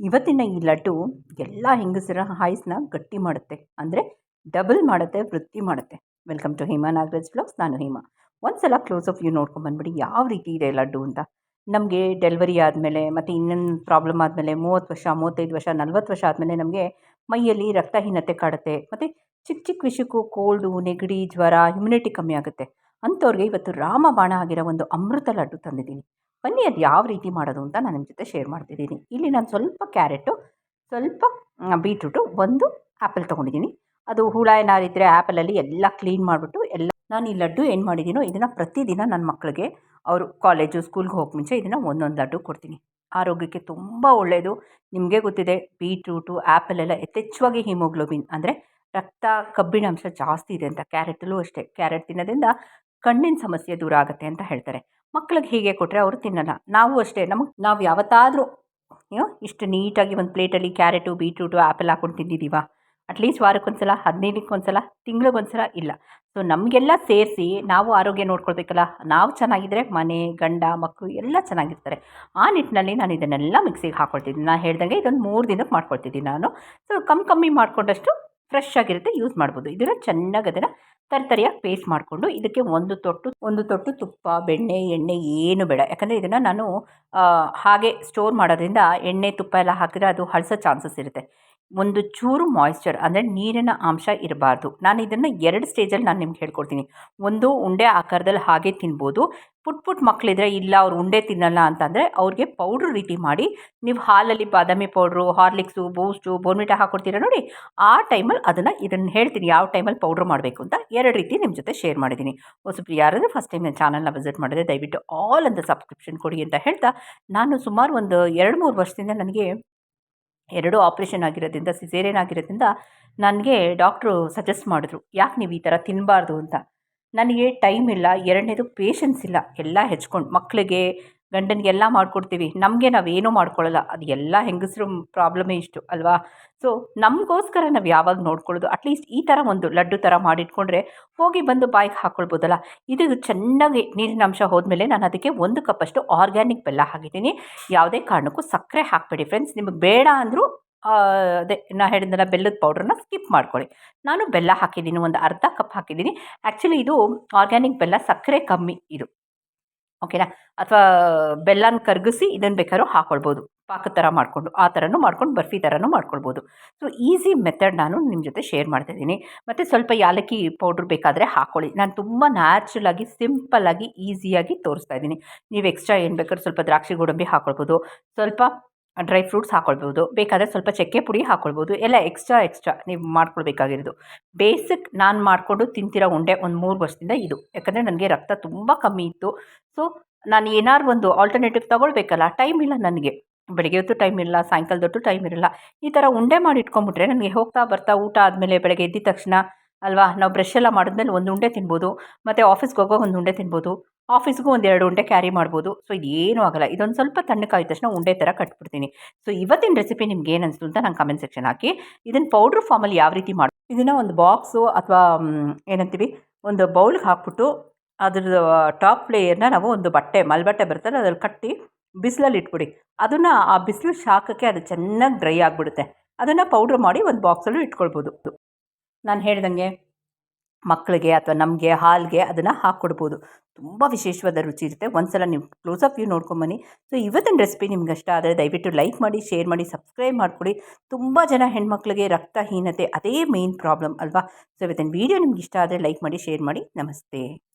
ಇವತ್ತಿನ ಈ ಲಡ್ಡು ಎಲ್ಲ ಹೆಂಗಸರ ಹಾಯ್ಸ್ನ ಗಟ್ಟಿ ಮಾಡುತ್ತೆ. ಅಂದರೆ ಡಬಲ್ ಮಾಡುತ್ತೆ, ವೃತ್ತಿ ಮಾಡುತ್ತೆ. Welcome to Hema Nagaraj blogs ನಾನು ಹೇಮಾ. ಒಂದು ಸಲ ಕ್ಲೋಸ್ ಆಫ್ ವ್ಯೂ ನೋಡ್ಕೊಂಬಂದ್ಬಿಡಿ ಯಾವ ರೀತಿ ಇದೆ ಲಡ್ಡು ಅಂತ. ನಮಗೆ ಡೆಲಿವರಿ ಆದಮೇಲೆ ಮತ್ತು ಇನ್ನೊಂದು ಪ್ರಾಬ್ಲಮ್ ಆದಮೇಲೆ ಮೂವತ್ತು ವರ್ಷ, ಮೂವತ್ತೈದು ವರ್ಷ, ನಲ್ವತ್ತು ವರ್ಷ ಆದಮೇಲೆ ನಮಗೆ ಮೈಯಲ್ಲಿ ರಕ್ತಹೀನತೆ ಕಾಡುತ್ತೆ. ಮತ್ತು ಚಿಕ್ಕ ಚಿಕ್ಕ ವಿಷಯಕ್ಕೂ ಕೋಲ್ಡು ನೆಗಡಿ, ಜ್ವರ ಇಮ್ಯುನಿಟಿ ಕಮ್ಮಿ ಆಗುತ್ತೆ. ಅಂಥವ್ರಿಗೆ ಇವತ್ತು ರಾಮಬಾಣ ಆಗಿರೋ ಒಂದು ಅಮೃತ ಲಡ್ಡು ತಂದಿದ್ದೀನಿ. ಬನ್ನಿ, ಅದು ಯಾವ ರೀತಿ ಮಾಡೋದು ಅಂತ ನಾನು ನಿಮ್ಮ ಜೊತೆ ಶೇರ್ ಮಾಡ್ತಿದ್ದೀನಿ. ಇಲ್ಲಿ ನಾನು ಸ್ವಲ್ಪ ಕ್ಯಾರೆಟು ಸ್ವಲ್ಪ ಬೀಟ್ರೂಟು ಒಂದು ಆ್ಯಪಲ್ ತೊಗೊಂಡಿದ್ದೀನಿ. ಅದು ಹುಳ ಏನಾರಿದ್ರೆ ಆ್ಯಪಲಲ್ಲಿ ಎಲ್ಲ ಕ್ಲೀನ್ ಮಾಡಿಬಿಟ್ಟು ಎಲ್ಲ ನಾನು ಈ ಲಡ್ಡು ಏನು ಮಾಡಿದ್ದೀನೋ ಇದನ್ನು ಪ್ರತಿದಿನ ನನ್ನ ಮಕ್ಕಳಿಗೆ ಅವರು ಕಾಲೇಜು ಸ್ಕೂಲ್ಗೆ ಹೋಗಿ ಮುಂಚೆ ಇದನ್ನು ಒಂದೊಂದು ಲಡ್ಡು ಕೊಡ್ತೀನಿ. ಆರೋಗ್ಯಕ್ಕೆ ತುಂಬ ಒಳ್ಳೆಯದು ನಿಮಗೆ ಗೊತ್ತಿದೆ ಬೀಟ್ರೂಟು ಆ್ಯಪಲೆಲ್ಲ ಯಥೇಚ್ಛವಾಗಿ ಹಿಮೋಗ್ಲೋಬಿನ್ ಅಂದರೆ ರಕ್ತ ಕಬ್ಬಿಣಾಂಶ ಜಾಸ್ತಿ ಇದೆ ಅಂತ. ಕ್ಯಾರೆಟಲ್ಲೂ ಅಷ್ಟೇ. ಕ್ಯಾರೆಟ್ ತಿನ್ನೋದ್ರಿಂದ ಕಣ್ಣಿನ ಸಮಸ್ಯೆ ದೂರ ಆಗುತ್ತೆ ಅಂತ ಹೇಳ್ತಾರೆ. ಮಕ್ಳಿಗೆ ಹೀಗೆ ಕೊಟ್ಟರೆ ಅವರು ತಿನ್ನಲ್ಲ. ನಾವು ಅಷ್ಟೇ, ನಮಗೆ ನಾವು ಯಾವತ್ತಾದರೂ ಏನೋ ಇಷ್ಟು ನೀಟಾಗಿ ಒಂದು ಪ್ಲೇಟಲ್ಲಿ ಕ್ಯಾರೆಟು, ಬೀಟ್ರೂಟು ಆ್ಯಪಲ್ ಹಾಕ್ಕೊಂಡು ತಿಂದಿದ್ದೀವ ಅಟ್ಲೀಸ್ಟ್ ವಾರಕ್ಕೊಂದು ಸಲ ಹದಿನೈದಕ್ಕೆ ಸಲ ತಿಂಗ್ಳಿಗೊಂದು ಇಲ್ಲ. ಸೊ, ನಮಗೆಲ್ಲ ಸೇರಿಸಿ ನಾವು ಆರೋಗ್ಯ ನೋಡ್ಕೊಳ್ಬೇಕಲ್ಲ, ನಾವು ಚೆನ್ನಾಗಿದ್ದರೆ ಮನೆ, ಗಂಡ ಮಕ್ಕಳು ಎಲ್ಲ ಚೆನ್ನಾಗಿರ್ತಾರೆ. ಆ ನಿಟ್ಟಿನಲ್ಲಿ ನಾನು ಇದನ್ನೆಲ್ಲ ಮಿಕ್ಸಿಗೆ ಹಾಕ್ಕೊಳ್ತಿದ್ದೀನಿ ನಾನು ಹೇಳ್ದಂಗೆ ಇದೊಂದು ಮೂರು ದಿನಕ್ಕೆ ಮಾಡ್ಕೊಳ್ತಿದ್ದೀನಿ ನಾನು. ಸೊ ಕಮ್ಮಿ ಕಮ್ಮಿ ಮಾಡಿಕೊಂಡಷ್ಟು ಫ್ರೆಶ್ ಆಗಿರುತ್ತೆ, ಯೂಸ್ ಮಾಡ್ಬೋದು. ಇದನ್ನು ಚೆನ್ನಾಗಿ ಅದನ್ನು ತರಿತರಿಯಾಗಿ ಪೇಸ್ಟ್ ಮಾಡಿಕೊಂಡು ಇದಕ್ಕೆ ಒಂದು ತೊಟ್ಟು ಒಂದು ತೊಟ್ಟು ತುಪ್ಪ, ಬೆಣ್ಣೆ, ಎಣ್ಣೆ ಏನು ಬೇಡ. ಯಾಕಂದರೆ ಇದನ್ನು ನಾನು ಹಾಗೆ ಸ್ಟೋರ್ ಮಾಡೋದ್ರಿಂದ ಎಣ್ಣೆ ತುಪ್ಪ ಎಲ್ಲ ಹಾಕಿದರೆ ಅದು ಹಳಸೋ ಚಾನ್ಸಸ್ ಇರುತ್ತೆ. ಒಂದು ಚೂರು ಮಾಯಿಶ್ಚರ್ ಅಂದರೆ ನೀರಿನ ಅಂಶ ಇರಬಾರ್ದು. ನಾನು ಇದನ್ನು ಎರಡು ಸ್ಟೇಜಲ್ಲಿ ನಾನು ನಿಮ್ಗೆ ಹೇಳ್ಕೊಡ್ತೀನಿ. ಒಂದು ಉಂಡೆ ಆಕಾರದಲ್ಲಿ ಹಾಗೆ ತಿನ್ಬೋದು. ಪುಟ್ ಪುಟ್ ಮಕ್ಕಳಿದ್ರೆ ಇಲ್ಲ ಅವ್ರು ಉಂಡೆ ತಿನ್ನಲ್ಲ ಅಂತಂದರೆ ಅವ್ರಿಗೆ ಪೌಡ್ರ್ ರೀತಿ ಮಾಡಿ ನೀವು ಹಾಲಲ್ಲಿ ಬಾದಾಮಿ ಪೌಡ್ರು, ಹಾರ್ಲಿಕ್ಸು, ಬೂಸ್ಟು ಬೋನ್ವಿಟಾ ಹಾಕ್ಕೊಡ್ತೀರ ನೋಡಿ, ಆ ಟೈಮಲ್ಲಿ ಅದನ್ನು ಇದನ್ನು ಹೇಳ್ತೀನಿ ಯಾವ ಟೈಮಲ್ಲಿ ಪೌಡ್ರ್ ಮಾಡಬೇಕು ಅಂತ ಎರಡು ರೀತಿ ನಿಮ್ಮ ಜೊತೆ ಶೇರ್ ಮಾಡಿದ್ದೀನಿ ಹೊಸಬ್ರು ಯಾರಾದರೂ ಫಸ್ಟ್ ಟೈಮ್ ನನ್ನ ಚಾನಲ್ನ ವಿಸಿಟ್ ಮಾಡಿದ್ರೆ ದಯವಿಟ್ಟು ಆಲ್ ಅಂತ ಸಬ್ಸ್ಕ್ರಿಪ್ಷನ್ ಕೊಡಿ ಅಂತ ಹೇಳ್ತಾ, ನಾನು ಸುಮಾರು ಒಂದು ಎರಡು ಮೂರು ವರ್ಷದಿಂದ ನನಗೆ ಎರಡು ಆಪ್ರೇಷನ್ ಆಗಿರೋದ್ರಿಂದ, ಸಿಸೇರಿಯನ್ ಆಗಿರೋದ್ರಿಂದ ನನಗೆ ಡಾಕ್ಟ್ರು ಸಜೆಸ್ಟ್ ಮಾಡಿದ್ರು, ಯಾಕೆ ನೀವು ಈ ಥರ ತಿನ್ನಬಾರ್ದು ಅಂತ. ನನಗೆ ಟೈಮ್ ಇಲ್ಲ, ಎರಡನೇದು ಪೇಷನ್ಸ್ ಇಲ್ಲ, ಎಲ್ಲ ಹೆಚ್ಕೊಂಡು ಮಕ್ಕಳಿಗೆ ಗಂಡನಿಗೆಲ್ಲ ಮಾಡಿಕೊಡ್ತೀವಿ. ನಮಗೆ ನಾವೇನೂ ಮಾಡ್ಕೊಳ್ಳಲ್ಲ ಅದು ಎಲ್ಲ ಹೆಂಗಸರು ಪ್ರಾಬ್ಲಮೇ ಇಷ್ಟು, ಅಲ್ವಾ? ಸೊ ನಮಗೋಸ್ಕರ ನಾವು ಯಾವಾಗ ನೋಡ್ಕೊಳ್ಳೋದು ಅಟ್ಲೀಸ್ಟ್ ಈ ಥರ ಒಂದು ಲಡ್ಡು ಥರ ಮಾಡಿಟ್ಕೊಂಡ್ರೆ ಹೋಗಿ ಬಂದು ಬಾಯಿಗೆ ಹಾಕ್ಕೊಳ್ಬೋದಲ್ಲ ಇದು ಚೆನ್ನಾಗಿ ನೀರಿನ ಅಂಶ ಹೋದ್ಮೇಲೆ ನಾನು ಅದಕ್ಕೆ ಒಂದು ಕಪ್ಪಷ್ಟು ಆರ್ಗ್ಯಾನಿಕ್ ಬೆಲ್ಲ ಹಾಕಿದ್ದೀನಿ. ಯಾವುದೇ ಕಾರಣಕ್ಕೂ ಸಕ್ಕರೆ ಹಾಕಬೇಡಿ ಫ್ರೆಂಡ್ಸ್. ನಿಮಗೆ ಬೇಡ ಅಂದರೂ ಅದೇ ನಾ ಹೇಳಿದ್ನಲ್ಲ ಬೆಲ್ಲದ ಪೌಡ್ರನ್ನ ಸ್ಕಿಪ್ ಮಾಡ್ಕೊಳ್ಳಿ. ನಾನು ಬೆಲ್ಲ ಹಾಕಿದ್ದೀನಿ, ಒಂದು ಅರ್ಧ ಕಪ್ ಹಾಕಿದ್ದೀನಿ. ಆ್ಯಕ್ಚುಲಿ ಇದು ಆರ್ಗ್ಯಾನಿಕ್ ಬೆಲ್ಲ ಸಕ್ಕರೆ ಕಮ್ಮಿ ಇದು. ಓಕೆನಾ? ಅಥವಾ ಬೆಲ್ಲನ ಕರಗಿಸಿ ಇದನ್ನು ಬೇಕಾದ್ರೂ ಹಾಕ್ಕೊಳ್ಬೋದು ಪಾಕ ಥರ ಮಾಡಿಕೊಂಡು, ಆ ಥರನೂ ಮಾಡ್ಕೊಂಡು, ಬರ್ಫಿ ಥರನೂ ಮಾಡ್ಕೊಳ್ಬೋದು. ಸೊ ಈಸಿ ಮೆಥಡ್ ನಾನು ನಿಮ್ಮ ಜೊತೆ ಶೇರ್ ಮಾಡ್ತಿದ್ದೀನಿ ಮತ್ತು ಸ್ವಲ್ಪ ಯಾಲಕ್ಕಿ ಪೌಡ್ರ್ ಬೇಕಾದರೆ ಹಾಕ್ಕೊಳ್ಳಿ ನಾನು ತುಂಬ ನ್ಯಾಚುರಲಾಗಿ ಸಿಂಪಲ್ಲಾಗಿ ಈಸಿಯಾಗಿ ತೋರಿಸ್ತಾ ಇದ್ದೀನಿ. ನೀವು ಎಕ್ಸ್ಟ್ರಾ ಏನು ಬೇಕಾದ್ರೂ ಸ್ವಲ್ಪ ದ್ರಾಕ್ಷಿ, ಗೋಡಂಬಿ ಹಾಕ್ಕೊಳ್ಬೋದು ಸ್ವಲ್ಪ ಡ್ರೈ ಫ್ರೂಟ್ಸ್ ಹಾಕ್ಕೊಳ್ಬೋದು ಬೇಕಾದರೆ ಸ್ವಲ್ಪ ಚಕ್ಕೆ ಪುಡಿ ಹಾಕ್ಕೊಳ್ಬೋದು ಎಲ್ಲ ಎಕ್ಸ್ಟ್ರಾ ಎಕ್ಸ್ಟ್ರಾ ನೀವು ಮಾಡ್ಕೊಳ್ಬೇಕಾಗಿರೋದು. ಬೇಸಿಕ್ ನಾನು ಮಾಡಿಕೊಂಡು ತಿಂತಿರೋ ಉಂಡೆ ಒಂದು ಮೂರು ವರ್ಷದಿಂದ ಇದು. ಯಾಕಂದರೆ ನನಗೆ ರಕ್ತ ತುಂಬ ಕಮ್ಮಿ ಇತ್ತು. ಸೊ ನಾನು ಏನಾರು ಒಂದು ಆಲ್ಟರ್ನೇಟಿವ್ ತೊಗೊಳ್ಬೇಕಲ್ಲ ಟೈಮ್ ಇಲ್ಲ ನನಗೆ. ಬೆಳಗ್ಗೆ ಹೊತ್ತು ಟೈಮ್ ಇಲ್ಲ ಸಾಯಂಕಾಲದೊಟ್ಟು ಟೈಮ್ ಇರಲ್ಲ. ಈ ಥರ ಉಂಡೆ ಮಾಡಿ ಇಟ್ಕೊಂಬಿಟ್ರೆ ನನಗೆ ಹೋಗ್ತಾ ಬರ್ತಾ ಊಟ ಆದಮೇಲೆ ಬೆಳಗ್ಗೆ ಎದ್ದಿದ ತಕ್ಷಣ ಅಲ್ವಾ, ನಾವು ಬ್ರಷ್ ಎಲ್ಲ ಮಾಡಿದ್ಮೇಲೆ ಒಂದು ಉಂಡೆ ತಿನ್ಬೋದು. ಮತ್ತು ಆಫೀಸ್ಗೆ ಹೋಗೋ ಒಂದು ಉಂಡೆ ತಿನ್ಬೋದು. ಆಫೀಸ್ಗೂ ಒಂದು ಎರಡು ಉಂಡೆ ಕ್ಯಾರಿ ಮಾಡ್ಬೋದು. ಸೊ ಇದೇನೂ ಆಗಲ್ಲ. ಇದೊಂದು ಸ್ವಲ್ಪ ತಣ್ಣಕ್ಕಾದ ತಕ್ಷಣ ಉಂಡೆ ಥರ ಕಟ್ಬಿಡ್ತೀನಿ. ಸೊ ಇವತ್ತಿನ ರೆಸಿಪಿ ನಿಮ್ಗೆ ಏನು ಅನಿಸ್ತು ಅಂತ ನಂಗೆ ಕಮೆಂಟ್ ಸೆಕ್ಷನ್ ಹಾಕಿ. ಇದನ್ನು ಪೌಡ್ರ್ ಫಾರ್ಮಲ್ಲಿ ಯಾವ ರೀತಿ ಮಾಡಿ, ಇದನ್ನು ಒಂದು ಬಾಕ್ಸು ಅಥವಾ ಏನಂತೀವಿ? ಒಂದು ಬೌಲ್ಗೆ ಹಾಕ್ಬಿಟ್ಟು ಅದ್ರದ್ದು ಟಾಪ್ ಲೇಯರ್ನ ನಾವು ಒಂದು ಬಟ್ಟೆ, ಮಲ್ಬಟ್ಟೆ ಬರ್ತದೆ ಅದ್ರಲ್ಲಿ ಕಟ್ಟಿ ಬಿಸಿಲಲ್ಲಿ ಇಟ್ಬಿಡಿ. ಅದನ್ನು ಆ ಬಿಸಿಲು ಶಾಖಕ್ಕೆ ಅದು ಚೆನ್ನಾಗಿ ಡ್ರೈ ಆಗಿಬಿಡುತ್ತೆ. ಅದನ್ನು ಪೌಡ್ರ್ ಮಾಡಿ ಒಂದು ಬಾಕ್ಸಲ್ಲೂ ಇಟ್ಕೊಳ್ಬೋದು. ನಾನು ಹೇಳ್ದಂಗೆ ಮಕ್ಕಳಿಗೆ ಅಥವಾ ನಮಗೆ ಹಾಲಿಗೆ ಅದನ್ನು ಹಾಕ್ಕೊಡ್ಬೋದು ತುಂಬ ವಿಶೇಷವಾದ ರುಚಿ ಇರುತ್ತೆ. ಒಂದು ಸಲ ನೀವು ಕ್ಲೋಸ್ ಅಪ್ ವ್ಯೂ ನೋಡ್ಕೊಂಬನ್ನಿ ಸೊ ಇವತ್ತಿನ ರೆಸಿಪಿ ನಿಮ್ಗೆ ಇಷ್ಟ ಆದರೆ ದಯವಿಟ್ಟು ಲೈಕ್ ಮಾಡಿ ಶೇರ್ ಮಾಡಿ ಸಬ್ಸ್ಕ್ರೈಬ್ ಮಾಡಿಕೊಡಿ. ತುಂಬ ಜನ ಹೆಣ್ಮಕ್ಳಿಗೆ ರಕ್ತಹೀನತೆ, ಅದೇ ಮೇಯ್ನ್ ಪ್ರಾಬ್ಲಮ್ ಅಲ್ವಾ? ಸೊ ಇವತ್ತಿನ ವೀಡಿಯೋ ನಿಮ್ಗೆ ಇಷ್ಟ ಆದರೆ ಲೈಕ್ ಮಾಡಿ ಶೇರ್ ಮಾಡಿ. ನಮಸ್ತೆ.